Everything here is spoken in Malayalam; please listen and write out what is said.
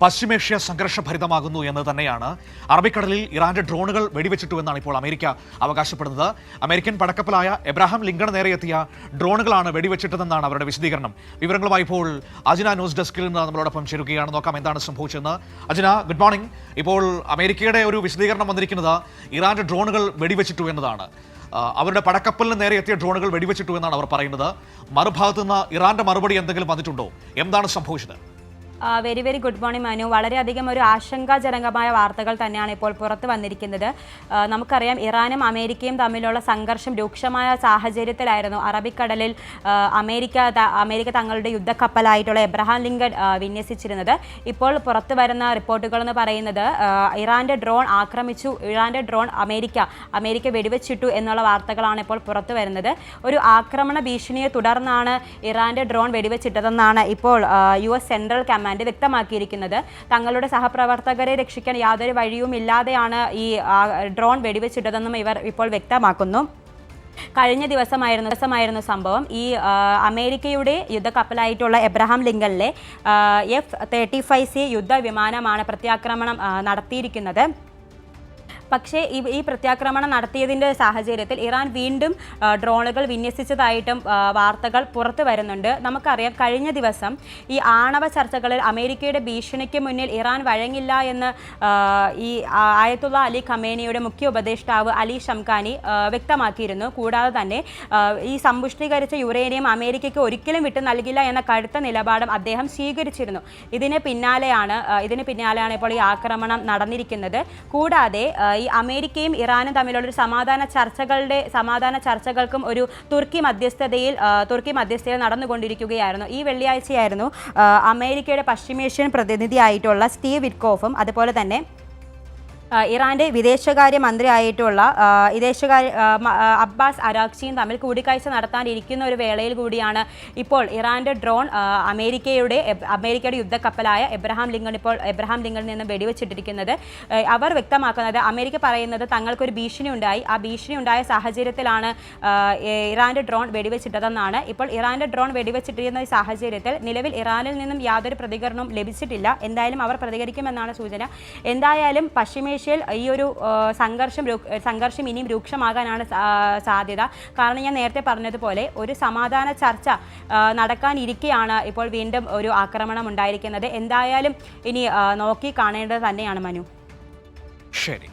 പശ്ചിമേഷ്യ സംഘർഷഭരിതമാകുന്നു എന്ന് തന്നെയാണ്. അറബിക്കടലിൽ ഇറാന്റെ ഡ്രോണുകൾ വെടിവെച്ചിട്ടുവെന്നാണ് ഇപ്പോൾ അമേരിക്ക അവകാശപ്പെടുന്നത്. അമേരിക്കൻ പടക്കപ്പലായ എബ്രാഹാം ലിങ്കൺ നേരെ എത്തിയ ഡ്രോണുകളാണ് വെടിവെച്ചിട്ടതെന്നാണ് അവരുടെ വിശദീകരണം. വിവരങ്ങളുമായി ഇപ്പോൾ അജിന ന്യൂസ് ഡെസ്കിൽ നിന്ന് നമ്മളോടൊപ്പം ചേരുകയാണ്. നോക്കാം എന്താണ് സംഭവിച്ചതെന്ന്. Ajina good morning. ഇപ്പോൾ അമേരിക്കയുടെ ഒരു വിശദീകരണം വന്നിരിക്കുന്നത് ഇറാന്റെ ഡ്രോണുകൾ വെടിവെച്ചിട്ടു എന്നതാണ്. അവരുടെ പടക്കപ്പലിന് നേരെ എത്തിയ ഡ്രോണുകൾ വെടിവെച്ചിട്ടു എന്നാണ് അവർ പറയുന്നത്. മറുഭാഗത്ത് നിന്ന് ഇറാന്റെ മറുപടി എന്തെങ്കിലും വന്നിട്ടുണ്ടോ? എന്താണ് സംഭവിച്ചത്? Very very good morning Manu. വളരെയധികം ഒരു ആശങ്കാജനകമായ വാർത്തകൾ തന്നെയാണ് ഇപ്പോൾ പുറത്തു വന്നിരിക്കുന്നത്. നമുക്കറിയാം ഇറാനും അമേരിക്കയും തമ്മിലുള്ള സംഘർഷം രൂക്ഷമായ സാഹചര്യത്തിലായിരുന്നു. അറബിക്കടലിൽ അമേരിക്ക അമേരിക്ക തങ്ങളുടെ യുദ്ധക്കപ്പലായിട്ടുള്ള എബ്രഹാം ലിങ്കൺ വിന്യസിച്ചിരുന്നത്. ഇപ്പോൾ പുറത്തു വരുന്ന റിപ്പോർട്ടുകൾ എന്ന് പറയുന്നത് ഇറാന്റെ ഡ്രോൺ ആക്രമിച്ചു ഇറാന്റെ ഡ്രോൺ അമേരിക്ക അമേരിക്ക വെടിവെച്ചിട്ടു എന്നുള്ള വാർത്തകളാണ് ഇപ്പോൾ പുറത്തു വരുന്നത്. ഒരു ആക്രമണ ഭീഷണിയെ തുടർന്നാണ് ഇറാന്റെ ഡ്രോൺ വെടിവെച്ചിട്ടതെന്നാണ് ഇപ്പോൾ യു എസ് സെൻട്രൽ കമാൻഡ് വ്യക്തമാക്കിയിരിക്കുന്നത്. തങ്ങളുടെ സഹപ്രവർത്തകരെ രക്ഷിക്കാൻ യാതൊരു വഴിയും ഇല്ലാതെയാണ് ഈ ഡ്രോൺ വെടിവെച്ചിട്ടതെന്നും ഇവർ ഇപ്പോൾ വ്യക്തമാക്കുന്നു. കഴിഞ്ഞ ദിവസമായിരുന്നു ദിവസമായിരുന്നു സംഭവം. ഈ അമേരിക്കയുടെ യുദ്ധക്കപ്പലായിട്ടുള്ള എബ്രഹാം ലിങ്കലിലെ എഫ് തേർട്ടി ഫൈവ് സി യുദ്ധവിമാനമാണ് പ്രത്യാക്രമണം ആ, നടത്തിയിരിക്കുന്നത്. പക്ഷേ ഈ ഈ പ്രത്യാക്രമണം നടത്തിയതിന്റെ സാഹചര്യത്തിൽ ഇറാൻ വീണ്ടും ഡ്രോണുകൾ വിന്യസിച്ചതായിട്ടും വാർത്തകൾ പുറത്തു വരുന്നുണ്ട്. നമുക്കറിയാം കഴിഞ്ഞ ദിവസം ഈ ആണവ ചർച്ചകളിൽ അമേരിക്കയുടെ ഭീഷണിക്ക് മുന്നിൽ ഇറാൻ വഴങ്ങില്ല എന്ന് ഈ ആയത്തുള്ള അലി ഖമേനിയുടെ മുഖ്യ ഉപദേഷ്ടാവ് അലി ഷംഖാനി വ്യക്തമാക്കിയിരുന്നു. കൂടാതെ തന്നെ ഈ സമ്പുഷ്ടീകരിച്ച യുറേനിയം അമേരിക്കയ്ക്ക് ഒരിക്കലും വിട്ടു നൽകില്ല എന്ന കടുത്ത നിലപാടും അദ്ദേഹം സ്വീകരിച്ചിരുന്നു. ഇതിന് പിന്നാലെയാണ് ഇതിന് പിന്നാലെയാണ് ഇപ്പോൾ ഈ ആക്രമണം നടന്നിരിക്കുന്നത്. കൂടാതെ ആ, ഈ അമേരിക്കയും ഇറാനും തമ്മിലുള്ള ഒരു സമാധാന ചർച്ചകളുടെ സമാധാന ചർച്ചകൾക്കും ഒരു തുർക്കി മധ്യസ്ഥതയിൽ തുർക്കി മധ്യസ്ഥതയിൽ നടന്നുകൊണ്ടിരിക്കുകയായിരുന്നു. ഈ വെള്ളിയാഴ്ചയായിരുന്നു അമേരിക്കയുടെ പശ്ചിമേഷ്യൻ പ്രതിനിധിയായിട്ടുള്ള സ്റ്റീവ് വിറ്റ്കോഫും അതുപോലെ തന്നെ ഇറാന്റെ വിദേശകാര്യ മന്ത്രിയായിട്ടുള്ള വിദേശകാര്യ അബ്ബാസ് അരാക്ചിയും തമ്മിൽ കൂടിക്കാഴ്ച നടത്താനിരിക്കുന്ന ഒരു വേളയിൽ കൂടിയാണ് ഇപ്പോൾ ഇറാന്റെ ഡ്രോൺ അമേരിക്കയുടെ അമേരിക്കയുടെ യുദ്ധക്കപ്പലായ എബ്രഹാം ലിങ്കൺ ഇപ്പോൾ എബ്രഹാം ലിങ്കണിൽ നിന്ന് വെടിവെച്ചിട്ടിരിക്കുന്നത്. അവർ വ്യക്തമാക്കുന്നത് അമേരിക്ക പറയുന്നത് തങ്ങൾക്കൊരു ഭീഷണി ഉണ്ടായി ആ ഭീഷണി ഉണ്ടായ സാഹചര്യത്തിലാണ് ഇറാന്റെ ഡ്രോൺ വെടിവെച്ചിട്ടതെന്നാണ്. ഇപ്പോൾ ഇറാന്റെ ഡ്രോൺ വെടിവെച്ചിട്ടിരുന്ന സാഹചര്യത്തിൽ നിലവിൽ ഇറാനിൽ നിന്നും യാതൊരു പ്രതികരണവും ലഭിച്ചിട്ടില്ല. എന്തായാലും അവർ പ്രതികരിക്കുമെന്നാണ് സൂചന. എന്തായാലും പശ്ചിമേഷ്യയിൽ ഈ ഒരു സംഘർഷം സംഘർഷം ഇനിയും രൂക്ഷമാകാനാണ് സാധ്യത. കാരണം ഞാൻ നേരത്തെ പറഞ്ഞതുപോലെ ഒരു സമാധാന ചർച്ച നടക്കാനിരിക്കെയാണ് ഇപ്പോൾ വീണ്ടും ഒരു ആക്രമണം ഉണ്ടായിരിക്കുന്നത്. എന്തായാലും ഇനി നോക്കി കാണേണ്ടത് തന്നെയാണ് മനു. ശരി.